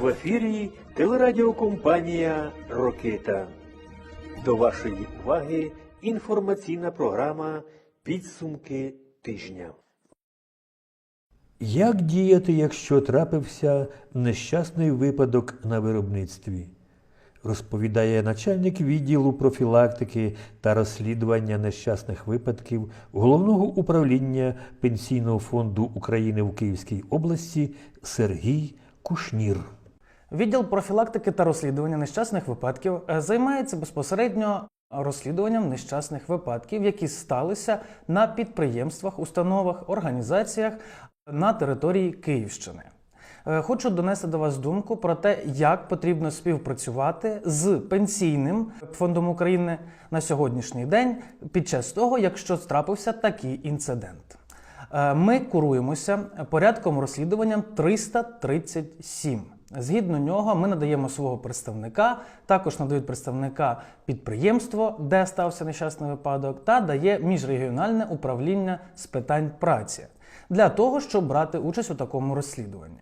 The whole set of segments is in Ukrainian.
В ефірі телерадіокомпанія Рокита. До вашої уваги інформаційна програма Підсумки тижня. Як діяти, якщо трапився нещасний випадок на виробництві? Розповідає начальник відділу профілактики та розслідування нещасних випадків Головного управління Пенсійного фонду України в Київській області Сергій Кушнір. Відділ профілактики та розслідування нещасних випадків е, займається безпосередньо розслідуванням нещасних випадків, які сталися на підприємствах, установах, організаціях на території Київщини. Е, Хочу донести до вас думку про те, як потрібно співпрацювати з пенсійним фондом України на сьогоднішній день під час того, якщо трапився такий інцидент. Е, Ми куруємося порядком розслідуванням 337. Згідно нього, ми надаємо свого представника, також надають представника підприємство, де стався нещасний випадок, та дає міжрегіональне управління з питань праці для того, щоб брати участь у такому розслідуванні.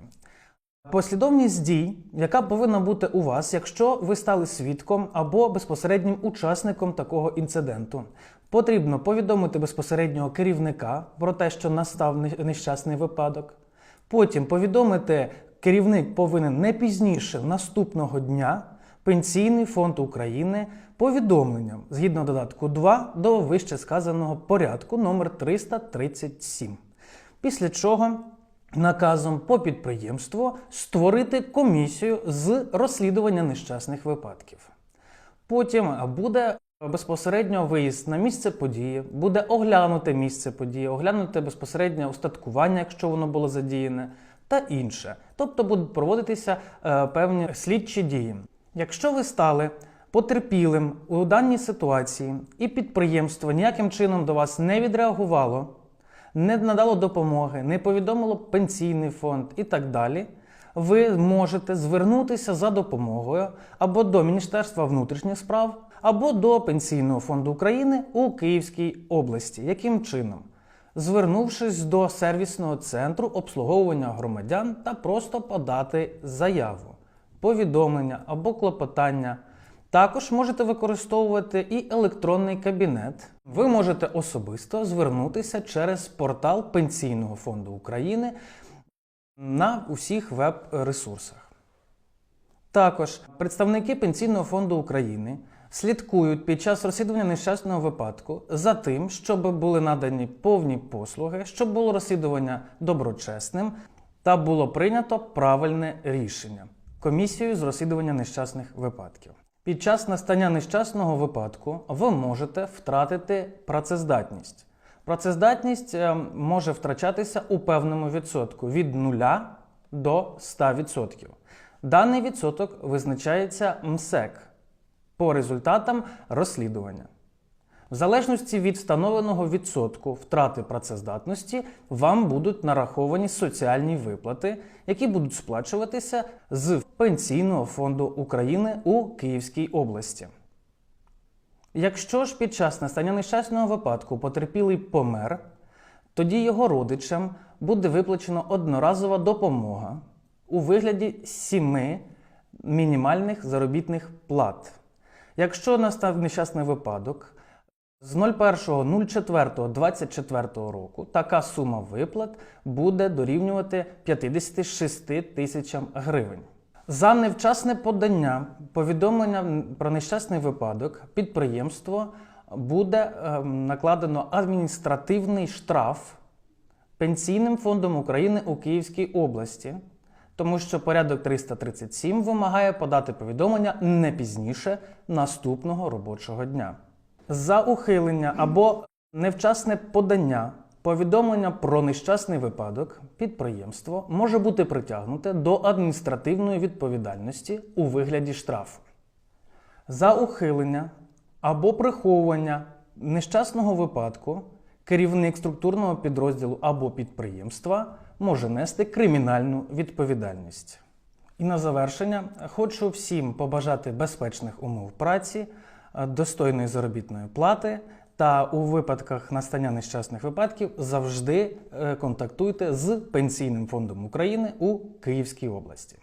Послідовність дій, яка повинна бути у вас, якщо ви стали свідком або безпосереднім учасником такого інциденту. Потрібно повідомити безпосереднього керівника про те, що настав нещасний випадок. Потім повідомити керівник повинен не пізніше наступного дня Пенсійний фонд України повідомленням згідно додатку 2 до вище сказаного порядку номер 337. Після чого наказом по підприємству створити комісію з розслідування нещасних випадків. Потім буде безпосередньо виїзд на місце події, буде оглянути місце події, оглянути безпосередньо устаткування, якщо воно було задіяне, та інше. Тобто будуть проводитися е, певні слідчі дії. Якщо ви стали потерпілим у даній ситуації і підприємство ніяким чином до вас не відреагувало, не надало допомоги, не повідомило пенсійний фонд і так далі, ви можете звернутися за допомогою або до Міністерства внутрішніх справ, або до Пенсійного фонду України у Київській області. Яким чином? Звернувшись до сервісного центру обслуговування громадян та просто подати заяву, повідомлення або клопотання. Також можете використовувати і електронний кабінет. Ви можете особисто звернутися через портал Пенсійного фонду України на усіх веб-ресурсах. Також представники Пенсійного фонду України слідкують під час розслідування нещасного випадку за тим, щоб були надані повні послуги, щоб було розслідування доброчесним та було прийнято правильне рішення комісією з розслідування нещасних випадків. Під час настання нещасного випадку ви можете втратити працездатність. Працездатність е, може втрачатися у певному відсотку від 0 до 100%. Даний відсоток визначається МСЕК по результатам розслідування. В залежності від встановленого відсотку втрати працездатності вам будуть нараховані соціальні виплати, які будуть сплачуватися з Пенсійного фонду України у Київській області. Якщо ж під час настання нещасного випадку потерпілий помер, тоді його родичам буде виплачено одноразова допомога у вигляді сіми мінімальних заробітних плат. Якщо настав нещасний випадок, з 01.04.24 року така сума виплат буде дорівнювати 56 тисячам гривень. За невчасне подання повідомлення про нещасний випадок підприємство буде ем, накладено адміністративний штраф Пенсійним фондом України у Київській області, тому що порядок 337 вимагає подати повідомлення не пізніше наступного робочого дня. За ухилення або невчасне подання повідомлення про нещасний випадок підприємство може бути притягнуте до адміністративної відповідальності у вигляді штрафу. За ухилення або приховування нещасного випадку керівник структурного підрозділу або підприємства може нести кримінальну відповідальність. І на завершення хочу всім побажати безпечних умов праці, е, достойної заробітної плати. Та у випадках настання нещасних випадків завжди е, контактуйте з Пенсійним фондом України у Київській області.